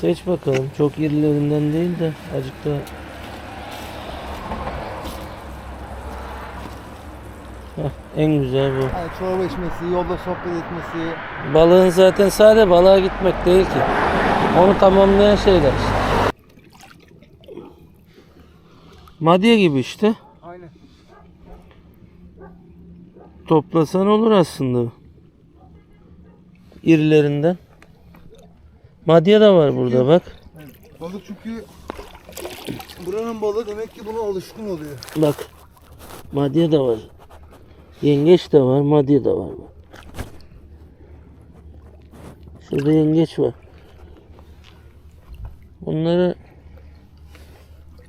Seç bakalım. Çok irilerinden değil de azıcık da Heh, en güzel bu. Yani çorba içmesi, yolda sohbet etmesi. Balığın zaten sade balığa gitmek değil ki. Onu tamamlayan şeyler işte. Madye gibi işte. Aynen. Toplasan olur aslında. İrilerinden. Madye de var burada bak. Balık çünkü buranın balığı demek ki buna alışkın oluyor. Bak. Madye de var. Yengeç de var, madye de var. Şurada yengeç var. Bunları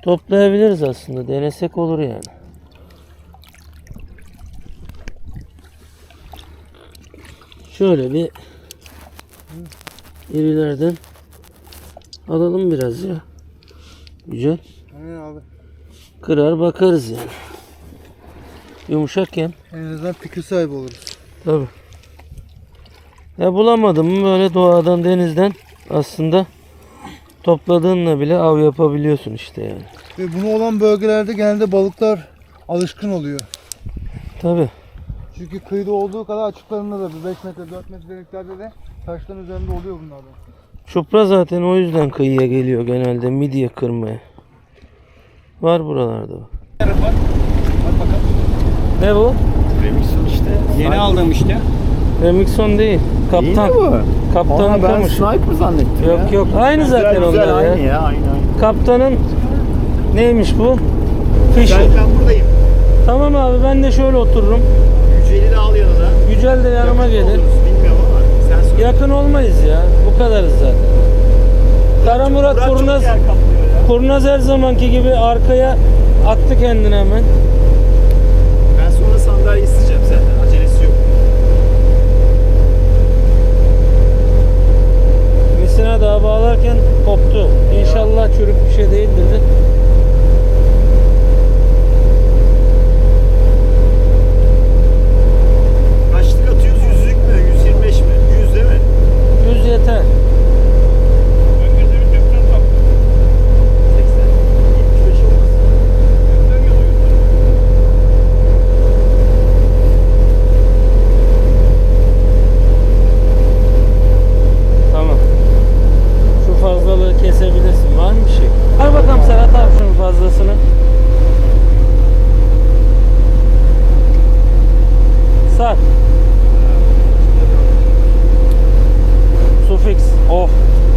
toplayabiliriz aslında. Denesek olur yani. Şöyle bir irilerden alalım biraz ya. Güzel. Aynen abi. Kırar bakarız yani. Yumuşakken En azından fikir sahibi oluruz. tabi. Ya bulamadım mı böyle doğadan denizden aslında topladığınla bile av yapabiliyorsun işte yani. Ve bunu olan bölgelerde genelde balıklar alışkın oluyor. Tabi. Çünkü kıyıda olduğu kadar açıklarında da bir 5 metre 4 metre derinliklerde de taşların üzerinde oluyor bunlardan. Çupra zaten o yüzden kıyıya geliyor genelde midye kırmaya. Var buralarda. bak. Ne bu? Remixon işte. Yeni aldım işte. Remixon değil. Kaptan. İyi mi bu? Kaptanın Ona ben kamışı. sniper zannettim Yok ya. yok aynı Güzel, zaten güzel, onlar ya. aynı ya. Aynı aynı. Kaptanın neymiş bu? Fişi. Gel ben buradayım. Tamam abi ben de şöyle otururum. Yücel'i de al yanına. Yücel de yanıma Yakın gelir. oluruz, Bilmiyorum ama sen söyle. Yakın olmayız ya. Bu kadarız zaten. Kara Murat Kurnaz. Kurnaz her zamanki gibi arkaya attı kendini hemen. Ben sonra sandalye isteyeceğim zaten. Acelesi yok. Misina daha bağlarken koptu. İnşallah çürük bir şey değildir de. Kaçlık atıyoruz? Yüzlük mü? 125 mi? 100 değil mi? Yüz yeter. 80. 75 olmaz. Tamam. Şu fazlalığı kesebilirsin. Var mı bir şey? Ver bakalım Serhat abi şunun fazlasını. Sar. Sufix. Of.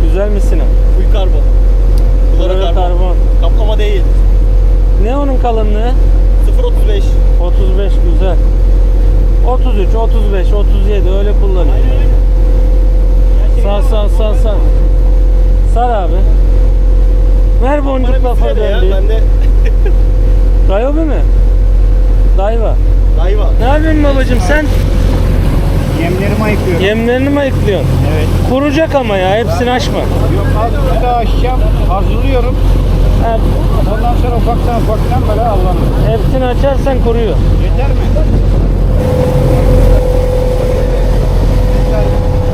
Güzel misin? Full karbon. Bunlara Bunlara karbon. karbon. Kaplama değil. Ne onun kalınlığı? 0.35. 35 güzel. 33, 35, 37 öyle kullanıyor. Sar sar sar sar. Sar abi. Ver frene ya. fırdan Ben de Dayobi mi? Dayva. Dayva. Ne yapıyorsun babacım sen? Yemlerimi ayıklıyorum. Yemlerini mi ayıklıyorsun? Evet. Kuracak ama ya hepsini açma. Yok abi bir daha açacağım. Hazırlıyorum. Ha, Ondan sonra ufaktan ufaktan böyle avlanır. hepsini açarsan kuruyor. Yeter mi?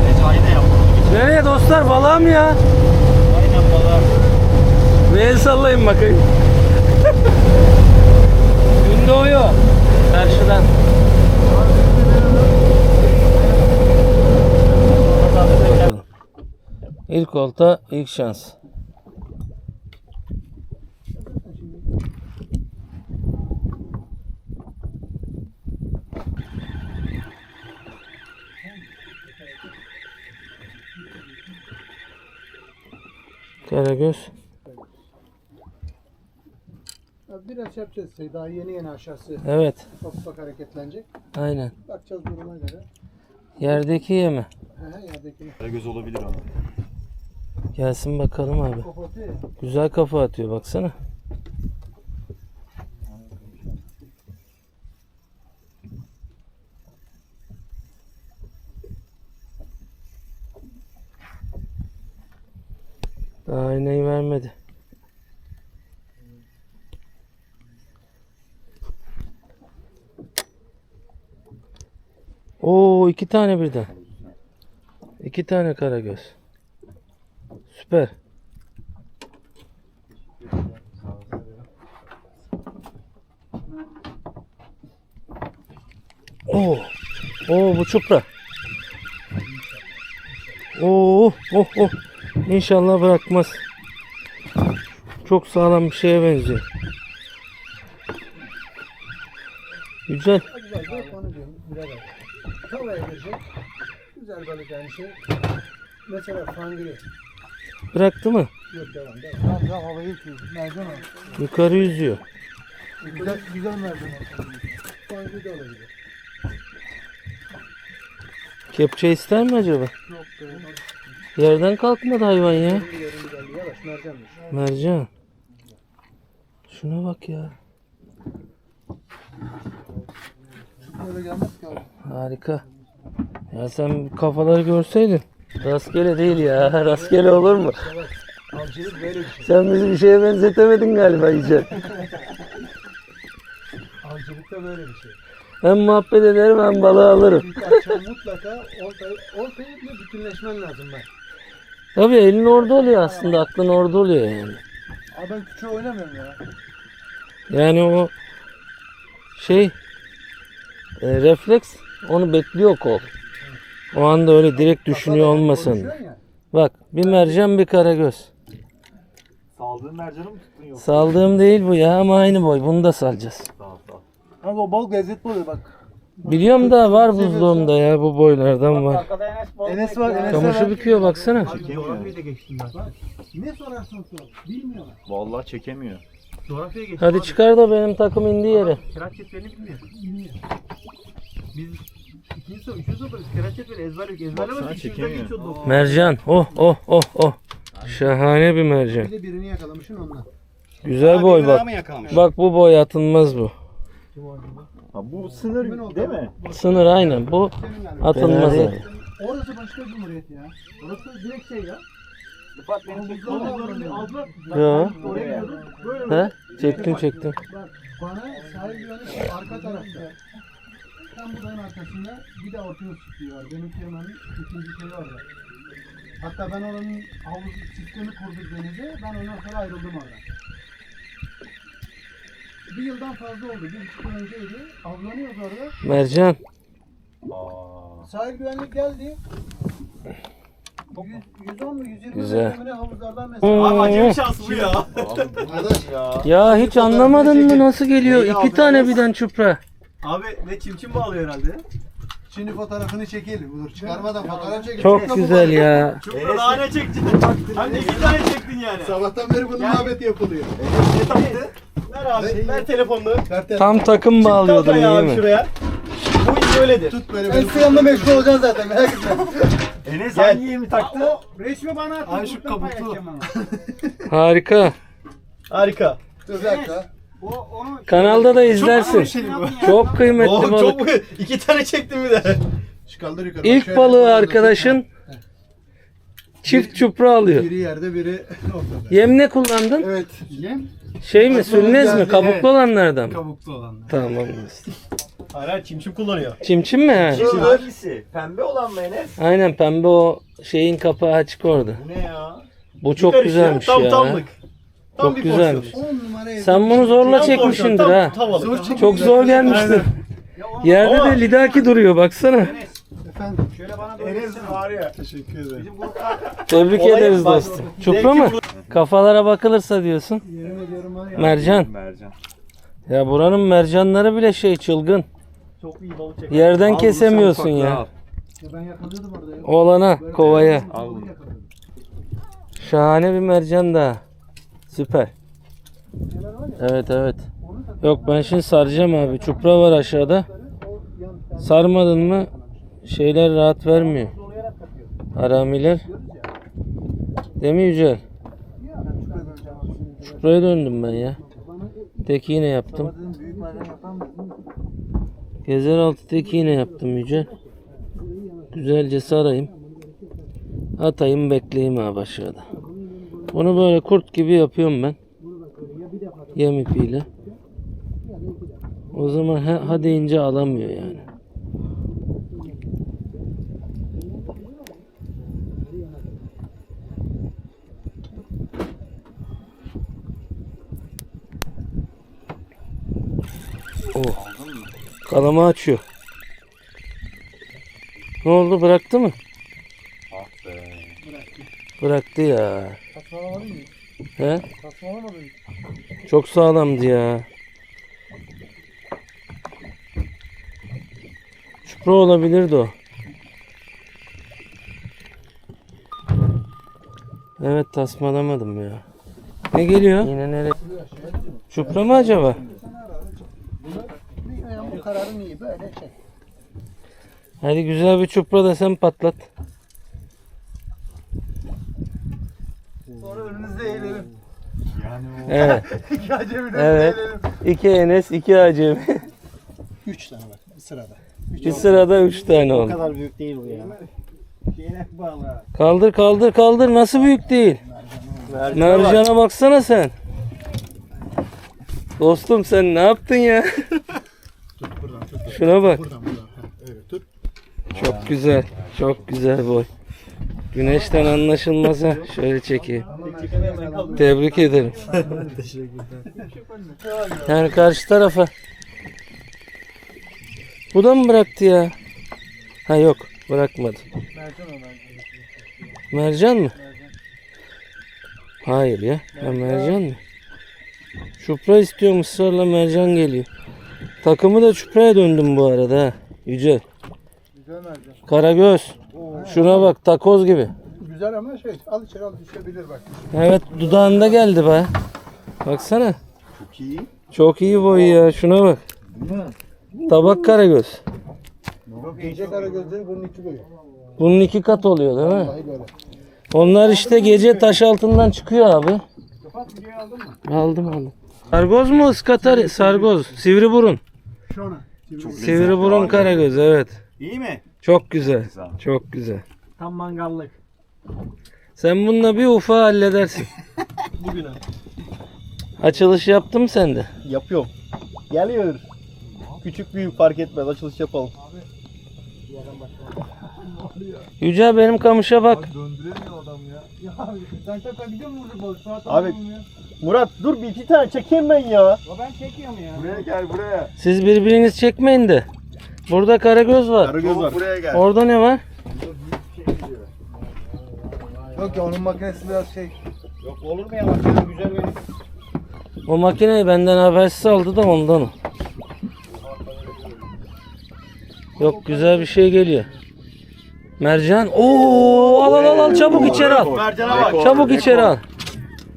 Recai de. Nereye dostlar balığa mı ya? Aynen balığa. Bir el sallayın bakayım. Gün doğuyor. Karşıdan. İlk olta, ilk şans. Karagöz. Biraz şey yapacağız. Daha yeni yeni aşağısı Evet, ufak ufak hareketlenecek. aynen. Bakacağız duruma göre. Yerdeki yeme. He, yerdekini. Göz olabilir ama. Gelsin bakalım abi. Kapatıyor. Güzel kafa atıyor baksana. Oo iki tane birden. İki tane karagöz. Süper. Oo. Oo bu çupra. Oo oh oh. İnşallah bırakmaz. Çok sağlam bir şeye benziyor. Güzel. Güzel. Tavaya girecek. Güzel balık yani şey. Mesela fangiri. Bıraktı mı? Yok devam devam. Tamam tamam havayı tutuyor. Mercan o. Yukarı yüzüyor. Güzel, güzel mercan o. Fangiri de olabilir. Kepçe ister mi acaba? Yok be. Yerden kalkmadı hayvan ya. Mercanmış. Mercan. Şuna bak ya. Böyle gelmez ki abi. Harika. Ya sen kafaları görseydin. Rastgele değil ya. Rastgele olur mu? Avcılık böyle bir şey. Sen bizi bir şeye benzetemedin galiba iyice. Avcılıkta böyle bir şey. Hem muhabbet ederim hem balığı alırım. Akşam mutlaka oltayı, oltayı bile bütünleşmen lazım ben. Tabii elin orada oluyor aslında. Aklın orada oluyor yani. Abi ben küçüğü oynamıyorum ya. Yani o şey e, refleks onu bekliyor kol. O anda öyle direkt düşünüyor olmasın. Bak bir mercan bir karagöz. Saldığın mercanı mı tuttun yoksa? Saldığım değil bu ya ama aynı boy. Bunu da salacağız. Sağ ol sağ ol. Abi o balık lezzetli oluyor bak. Biliyorum da var buzluğumda ya bu boylardan var. Enes var, Enes Kamışı büküyor baksana. Çekemiyor. Ne sorarsan sor. Bilmiyorlar. Vallahi çekemiyor. Coğrafyaya geç. Hadi çıkar da benim takım indiği yere. Kıraç cetvelini bilmiyor. Biz ikinci soru, üçüncü soru kıraç cetveli ezberledik. Ezberlemedik. İçimizden çekemiyor. geçiyordu o. Mercan. Oh oh oh oh. Şahane bir mercan. Bir de birini yakalamışsın ondan. Güzel boy bak. Bak bu boy atılmaz bu. Ha, bu sınır değil mi? Sınır aynen. Bu atılmaz. Orası başka bir cumhuriyet ya. Orası direkt şey ya. Rıfat benim Aldılar, aldılar. Ya. Oraya He? Çektim çektim. Bak bana sahil güvenlik arka tarafta. Tam bu dağın arkasında bir de ortaya var. Benim firmanın ikinci şeyi orada. Hatta ben oranın havuz çiftliğini kurduk denize. Ben ondan sonra ayrıldım oradan. Bir yıldan fazla oldu. Bir buçuk yıl önceydi. Avlanıyoruz orada. Mercan. Sahil güvenlik geldi. 100, 110 mu 120 Güzel. metre mi ne havuzlardan mesela. Hmm. Abi acemi şans bu ya. Arkadaş ya. Ya hiç anlamadın mı nasıl geliyor? İki tane birden çupra. Abi ne çimçim bağlıyor herhalde. Şimdi fotoğrafını çekelim. Dur çıkarmadan fotoğraf çekelim. Çok güzel ya. Çok daha ne çektin? Hani iki tane çektin yani. Sabahtan beri bunun muhabbeti yapılıyor. Ne taktı? Ver abi, ver telefonunu. Tam takım ayağı iyi mi? şuraya. Bu iş böyledir. Tut böyle. Ben size yanında meşgul olacaksın zaten merak etme. Enes Gel. hangi yemi taktı? Resmi bana at. Abi şu kabuklu. Harika. Harika. Dur bir dakika. Kanalda da izlersin. Çok kıymetli Oğlum balık. çok iki tane çektim bir de. Şu kaldır yukarı. İlk balığı arkadaşın çift çupra alıyor. Biri yerde biri ortada. Yem ne kullandın? Evet. Yem. Şey mi sülnez mi? Kabuklu evet. olanlardan mı? Kabuklu olanlar. Tamam. Hayır hayır çimçim kullanıyor. Çimçim mi? ha? Şimdi hangisi? Pembe olan mı Enes? Aynen pembe o şeyin kapağı açık orada. Bu ne ya? Bu çok Bir karış ya, güzelmiş tam ya. Tamlık. Tam Çok bir güzelmiş. porsiyon. 10 numara evde. Sen bunu zorla Tam çekmişsindir porsiyon, ha. tam. Çok zor gelmiştir. Yerde Ama- de lidaki duruyor baksana. Efendim. Enes var ya. Teşekkür ederim. Tebrik Olay ederiz bak- dostum. Çupra mı? Kafalara bakılırsa diyorsun. Yemin ediyorum var ya. Mercan. Mercan. Ya buranın mercanları bile şey çılgın. Çok iyi balık çekti. Yerden kesemiyorsun ya. ya ben yakalıyordum orada ya. Oğlana, kovaya. Al bunu. Şahane bir mercan da. Süper. Evet evet. Yok ben şimdi saracağım abi. Çupra var aşağıda. Sarmadın mı şeyler rahat vermiyor. Haramiler. Değil mi Yücel? Çupraya döndüm ben ya. Tek iğne yaptım. Gezer altı tek iğne yaptım Yücel. Güzelce sarayım. Atayım bekleyeyim abi aşağıda. Bunu böyle kurt gibi yapıyorum ben. Yem ipiyle. O zaman ha, ha deyince alamıyor yani. Oh. Kalama açıyor. Ne oldu bıraktı mı? Ah be. Bıraktı ya. Saçmalamadın mı? He? Saçmalamadın mı? Çok sağlamdı ya. Çupra olabilirdi o. Evet tasmalamadım ya. Ne geliyor? Yine nereye? Çupra mı acaba? Yani kararın iyi böyle şey. Hadi güzel bir çupra da sen patlat. Sonra önünüzde eğlenelim. Evet. İki acemi de Evet. İki Enes, iki Acemi. Üç tane bak bir sırada. Bir sırada üç tane O oldu. kadar büyük değil bu ya. Şeyine bağlı. Kaldır kaldır kaldır. Nasıl büyük değil? Mercan'a baksana sen. Dostum sen ne yaptın ya? Şuna bak. Buradan buradan. Ha, öyle tut. Çok güzel. Çok güzel boy. Güneşten anlaşılmaz ha. Şöyle çekeyim. Tebrik ederim. Yani karşı tarafa. Bu da mı bıraktı ya? Ha yok bırakmadı. Mercan mı? Hayır ya. Ha, mercan mı? Çupra istiyorum ısrarla mercan geliyor. Takımı da çupraya döndüm bu arada ha. Yüce. Güzel mercan. Karagöz. Şuna bak takoz gibi. Güzel ama şey al içeri al düşebilir bak. Evet dudağında geldi be. Baksana. Çok iyi. Çok iyi boy ya. Şuna bak. Tabak karagöz. Yok gece kara gözleri bunun iki böyle. Bunun iki kat oluyor değil mi? Vallahi böyle. Onlar işte gece taş altından çıkıyor abi. Aldım aldım. Sargoz mu ıskatar? Sargoz. Sivri burun. Şuna. Sivri burun karagöz evet. İyi mi? Çok güzel. Güzel. Çok güzel. Tam mangallık. Sen bununla bir ufa halledersin. Bugüne. Açılış yaptın mı sen de? Yapıyorum. Geliyor. Küçük büyük fark etmez. Açılış yapalım. Yüce benim kamışa bak. Döndüremiyor adam ya. Ya abi sen musun burada balık? Suat Abi-. Ya. Murat dur bir iki tane çekeyim ben ya. Ya ben çekiyorum ya. Buraya gel buraya. Siz birbiriniz çekmeyin de. Burada karagöz var. Karagöz var. buraya gel. Orada ne var? Yok ya onun makinesi biraz şey. Yok olur mu ya? Benim güzel benim. O makineyi benden habersiz aldı da ondan o. Yok güzel bir şey geliyor. Mercan. Oo al al al al çabuk içeri al. Mercan'a bak. Çabuk içeri al.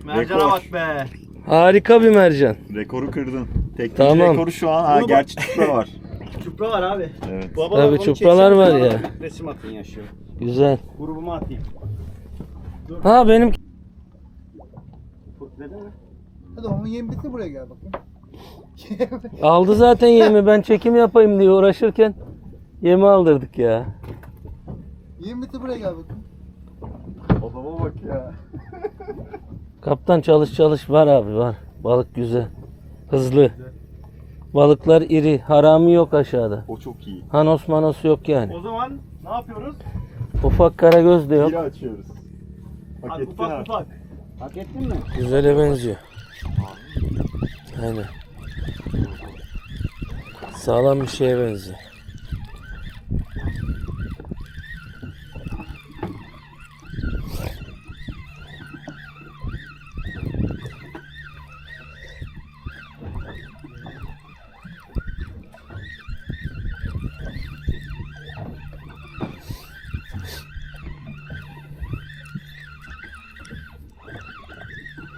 Mercan'a bak be. Harika bir mercan. Rekoru kırdın. Teknik Tamam. rekoru şu an. Ha, Bunu gerçi çupra var. Çupra var abi. Evet. Baba Tabii çupralar var ya. Resim atın ya şu. Güzel. Grubuma atayım. Ha benim Neden mi? Hadi onun yem bitti buraya gel bakayım. aldı zaten yemi. Ben çekim yapayım diye uğraşırken yemi aldırdık ya. Yem bitti buraya gel bakayım. Adama bak ya. Kaptan çalış çalış var abi var. Balık güzel. Hızlı. Balıklar iri. Harami yok aşağıda. O çok iyi. Hanos manos yok yani. O zaman ne yapıyoruz? Ufak karagöz de yok. Biri açıyoruz. Hak Hadi ettin ha. ufak ufak. Hak ettin mi? Güzele benziyor. Aynen. Sağlam bir şeye benziyor.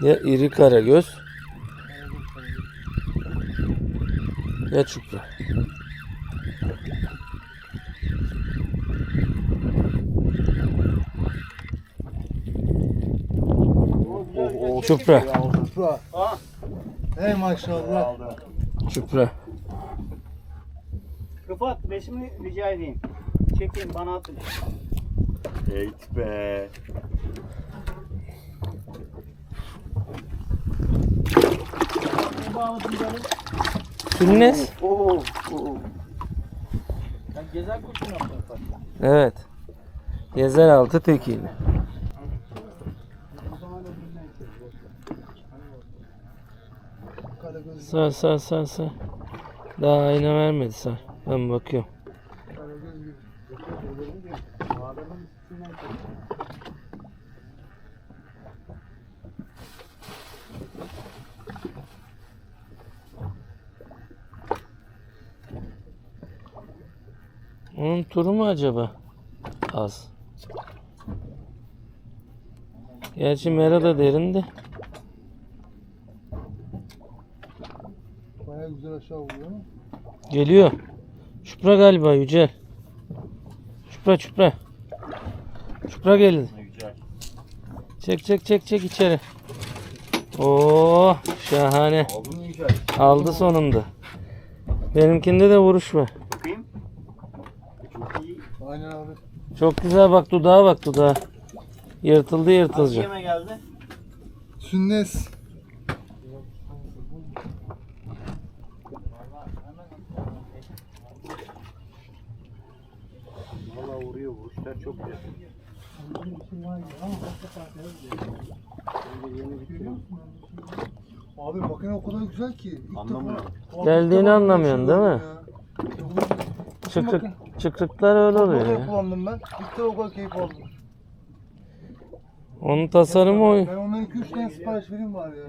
Ya iri karagöz ya çupra. Çupra. Şura. Hey maşallah. Çupra. Rıfat resmi rica edeyim. Çekin bana atın. Eğit be. Sünnes. Gezer yaptın Rıfat. Evet. Gezer altı. Karagöz, Sar sar sar sar. Daha ayna vermedi sar. Ben bakıyorum. karagöz gibi. Onun turu mu acaba? Az. Gerçi mera da derindi. Baya güzel aşağı vuruyor ama. Geliyor. Çupra galiba Yücel. Çupra çupra. Çupra geldi. Çek çek çek çek içeri. Oo şahane. Aldı sonunda. Benimkinde de vuruş var. Aynen abi. Çok güzel bak dudağa bak dudağa. Yırtıldı Hangi yırtılacak. yeme geldi? Sünnes. Valla vuruyor vuruşlar çok güzel. Abi makine o kadar güzel ki. İlk Anlamıyorum. defa- Geldiğini anlamıyorsun, değil mi? ya. Çıkrık, çıkrıklar öyle oluyor Motor ya. kullandım ben. İlk defa o kadar keyif aldım. Onun tasarımı o. Ben ondan 2-3 tane sipariş vereyim var ya.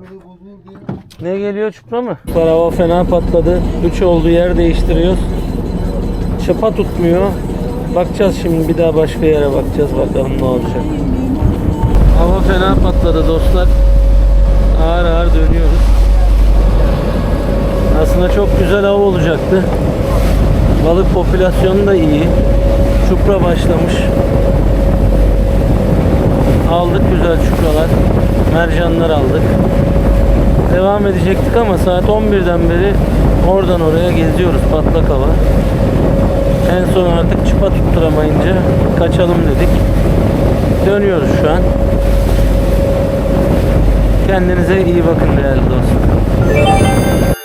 Böyle bozulur diye. Ne geliyor çupra mı? Hava fena patladı. Üç oldu yer değiştiriyoruz. Çapa tutmuyor. Bakacağız şimdi bir daha başka yere bakacağız bakalım ne olacak. Hava fena patladı dostlar. Ağır ağır dönüyoruz. Aslında çok güzel av olacaktı. Balık popülasyonu da iyi. Çupra başlamış. Aldık güzel çupralar. Mercanlar aldık. Devam edecektik ama saat 11'den beri oradan oraya geziyoruz patlak hava. En son artık çıpa tutturamayınca kaçalım dedik. Dönüyoruz şu an. Kendinize iyi bakın değerli dostlar.